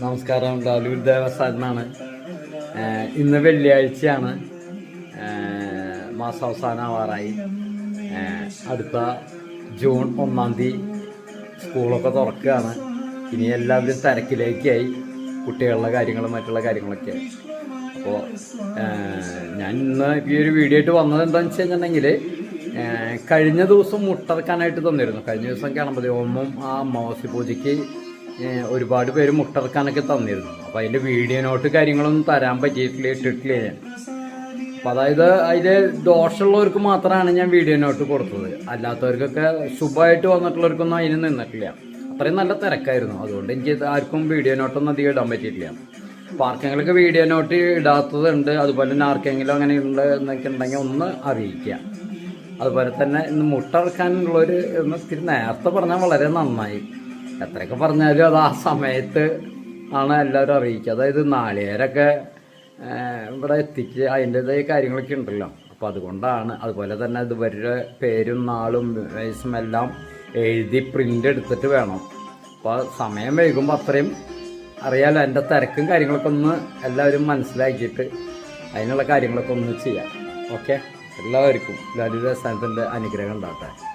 നമസ്കാരം. ലാലൂർ ദേവസ്ഥാനാണ് ഇന്ന് വെള്ളിയാഴ്ചയാണ്. മാസാവസാനമാവാറായി. അടുത്ത ജൂൺ ഒന്നാം തീയതി സ്കൂളൊക്കെ തുറക്കുകയാണ്. ഇനി എല്ലാവരും തിരക്കിലേക്കായി കുട്ടികളുടെ കാര്യങ്ങളും മറ്റുള്ള കാര്യങ്ങളൊക്കെ. അപ്പോൾ ഞാൻ ഇന്ന് ഈ ഒരു വീഡിയോ ആയിട്ട് വന്നത് എന്താണെന്ന് വെച്ച് കഴിഞ്ഞിട്ടുണ്ടെങ്കിൽ കഴിഞ്ഞ ദിവസം മുട്ടറക്കാനായിട്ട് തന്നിരുന്നു. കഴിഞ്ഞ ദിവസം കാണുമ്പോൾ ഹോമം ആ അമാവാസി പൂജയ്ക്ക് ഒരുപാട് പേര് മുട്ടറക്കാനൊക്കെ തന്നിരുന്നു. അപ്പോൾ അതിന്റെ വീഡിയോ നോട്ട് കാര്യങ്ങളൊന്നും തരാൻ പറ്റിയിട്ടില്ല ഇട്ടിട്ടില്ല ഞാൻ. അപ്പം അതായത് അതിൽ ദോഷമുള്ളവർക്ക് മാത്രമാണ് ഞാൻ വീഡിയോ നോട്ട് കൊടുത്തത്. അല്ലാത്തവർക്കൊക്കെ ശുഭമായിട്ട് വന്നിട്ടുള്ളവർക്കൊന്നും അതിന് നിന്നിട്ടില്ല. അത്രയും നല്ല തിരക്കായിരുന്നു. അതുകൊണ്ട് എനിക്ക് ആർക്കും വീഡിയോ നോട്ടൊന്നും അധികം ഇടാൻ പറ്റിയിട്ടില്ല. അപ്പോൾ ആർക്കെങ്കിലൊക്കെ വീഡിയോ നോട്ട് ഇടാത്തതുണ്ട് അതുപോലെ തന്നെ ആർക്കെങ്കിലും അങ്ങനെ ഉണ്ട് എന്നൊക്കെ ഉണ്ടെങ്കിൽ ഒന്ന് അറിയിക്കുക. അതുപോലെ തന്നെ ഇന്ന് മുട്ട ഇറക്കാനുള്ളൊരു നേരത്തെ പറഞ്ഞാൽ വളരെ നന്നായി. എത്രയൊക്കെ പറഞ്ഞാലും അത് ആ സമയത്ത് ആണ് എല്ലാവരും അറിയിക്കുക. അതായത് നാളികേരൊക്കെ ഇവിടെ എത്തിക്ക് അതിന്റെതായ കാര്യങ്ങളൊക്കെ ഉണ്ടല്ലോ. അപ്പോൾ അതുകൊണ്ടാണ് അതുപോലെ തന്നെ ഇത് ഇവരുടെ പേരും നാളും വയസ്സും എല്ലാം എഴുതി പ്രിന്റ് എടുത്തിട്ട് വേണം. അപ്പോൾ സമയം വൈകുമ്പോൾ അത്രയും അറിയാലോ എന്റെ തിരക്കും കാര്യങ്ങളൊക്കെ ഒന്ന് എല്ലാവരും മനസ്സിലാക്കിയിട്ട് അതിനുള്ള കാര്യങ്ങളൊക്കെ ഒന്ന് ചെയ്യാം. ഓക്കെ? എല്ലാവർക്കും ലാലിത സ്ഥാനത്തിന്റെ അനുഗ്രഹം ഉണ്ടാകട്ടെ.